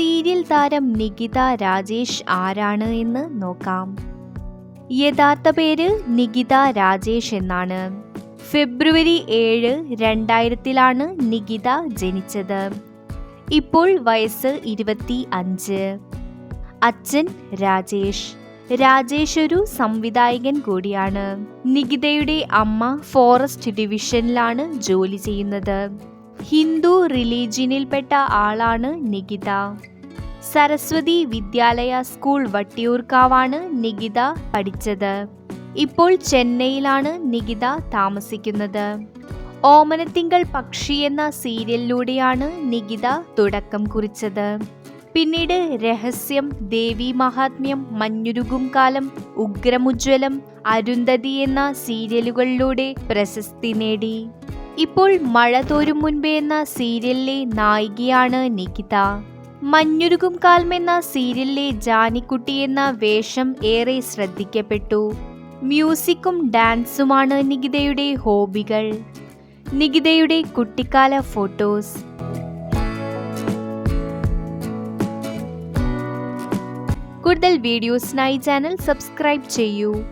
Serial താരം നികിത രാജേഷ് ആരാണ് എന്ന് നോക്കാം. യഥാർത്ഥ പേര് നികിത രാജേഷ് എന്നാണ്. ഫെബ്രുവരി ഏഴ് രണ്ടായിരത്തിലാണ് നികിത ജനിച്ചത്. ഇപ്പോൾ വയസ്സ് ഇരുപത്തി അഞ്ച്. അച്ഛൻ രാജേഷ്. രാജേഷ് ഒരു സംവിധായകൻ കൂടിയാണ്. നികിതയുടെ അമ്മ ഫോറസ്റ്റ് ഡിവിഷനിലാണ് ജോലി ചെയ്യുന്നത്. ഹിന്ദു റിലീജിയനിൽപ്പെട്ട ആളാണ് നികിത. സരസ്വതി വിദ്യാലയ സ്കൂൾ വട്ടിയൂർക്കാവാണ് നികിത പഠിച്ചത്. ഇപ്പോൾ ചെന്നൈയിലാണ് നികിത താമസിക്കുന്നത്. ഓമനത്തിങ്കൾ പക്ഷി എന്ന സീരിയലിലൂടെയാണ് നികിത തുടക്കം കുറിച്ചത്. പിന്നീട് രഹസ്യം ദേവി മഹാത്മ്യം മഞ്ഞുരുകും കാലം ഉഗ്രമുജ്വലം അരുന്ധതി എന്ന സീരിയലുകളിലൂടെ പ്രശസ്തി നേടി. ഇപ്പോൾ മഴ തോരും മുൻപേ എന്ന സീരിയലിലെ നായികയാണ് നികിത. മഞ്ഞുരുകും കാൽമെന്ന സീരിയലിലെ ജാനിക്കുട്ടി എന്ന വേഷം ഏറെ ശ്രദ്ധിക്കപ്പെട്ടു. മ്യൂസിക്കും ഡാൻസുമാണ് നികിതയുടെ ഹോബികൾ. നികിതയുടെ കുട്ടിക്കാല ഫോട്ടോസ്. കൂടുതൽ വീഡിയോസിനായി ചാനൽ സബ്സ്ക്രൈബ് ചെയ്യൂ.